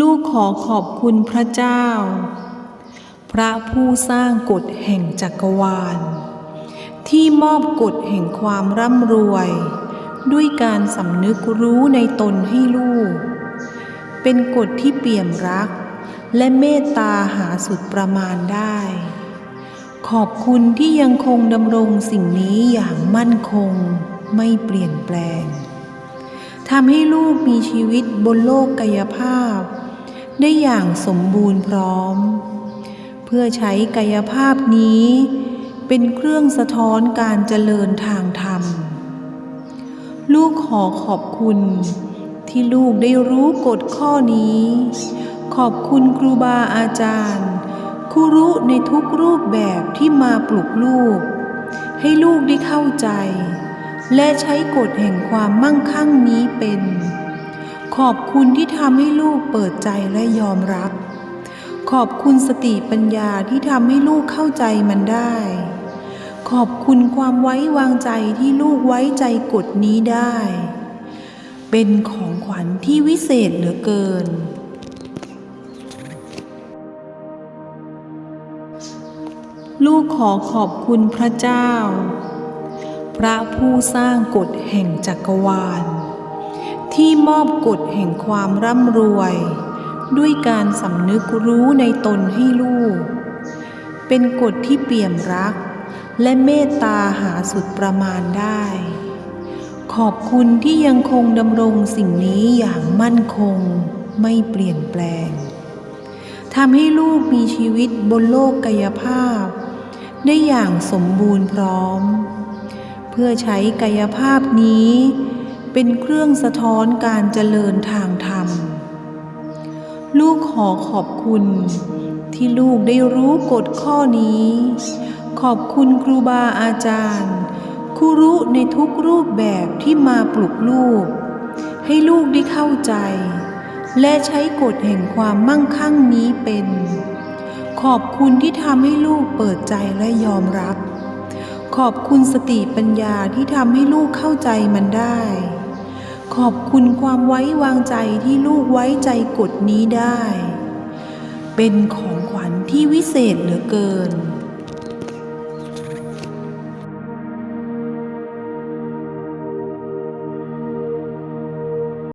ลูกขอขอบคุณพระเจ้า พระผู้สร้างกฎแห่งจักรวาล ที่มอบกฎแห่งความร่ำรวย ด้วยการสำนึกรู้ในตนให้ลูก เป็นกฎที่เปี่ยมรัก และเมตตาหาสุดประมาณได้ ขอบคุณที่ยังคงดำรงสิ่งนี้อย่างมั่นคงไม่เปลี่ยนแปลงทำให้ลูกมีชีวิตบนโลกกายภาพ ได้อย่างสมบูรณ์พร้อม เพื่อใช้กายภาพนี้ เป็นเครื่องสะท้อนการเจริญทางธรรม ลูกขอขอบคุณ ที่ลูกได้รู้กฎข้อนี้ ขอบคุณครูบาอาจารย์ครูรู้ในทุกรูปแบบที่มาปลุกลูก ให้ลูกได้เข้าใจ และใช้กฎแห่งความมั่งคั่งนี้เป็น ขอบคุณที่ทำให้ลูกเปิดใจและยอมรับ ขอบคุณสติปัญญาที่ทำให้ลูกเข้าใจมันได้ ขอบคุณความไว้วางใจที่ลูกไว้ใจกฎนี้ได้ เป็นของขวัญที่วิเศษเหลือเกินลูกขอขอบคุณพระเจ้า พระผู้สร้างกฎแห่งจักรวาล ที่มอบกฎแห่งความร่ำรวย ด้วยการสำนึกรู้ในตนให้ลูก เป็นกฎที่เปี่ยมรัก และเมตตาหาสุดประมาณได้ ขอบคุณที่ยังคงดำรงสิ่งนี้อย่างมั่นคงไม่เปลี่ยนแปลงทำให้ลูกมีชีวิตบนโลกกายภาพ ได้อย่างสมบูรณ์พร้อม เพื่อใช้กายภาพนี้ เป็นเครื่องสะท้อนการเจริญทางธรรม ลูกขอขอบคุณ ที่ลูกได้รู้กฎข้อนี้ ขอบคุณครูบาอาจารย์ครูรู้ในทุกรูปแบบที่มาปลุกลูก ให้ลูกได้เข้าใจ และใช้กฎแห่งความมั่งคั่งนี้เป็น ขอบคุณที่ทำให้ลูกเปิดใจและยอมรับขอบคุณสติปัญญาที่ทำให้ลูกเข้าใจมันได้ ขอบคุณความไว้วางใจที่ลูกไว้ใจกฎนี้ได้ เป็นของขวัญที่วิเศษเหลือเกิน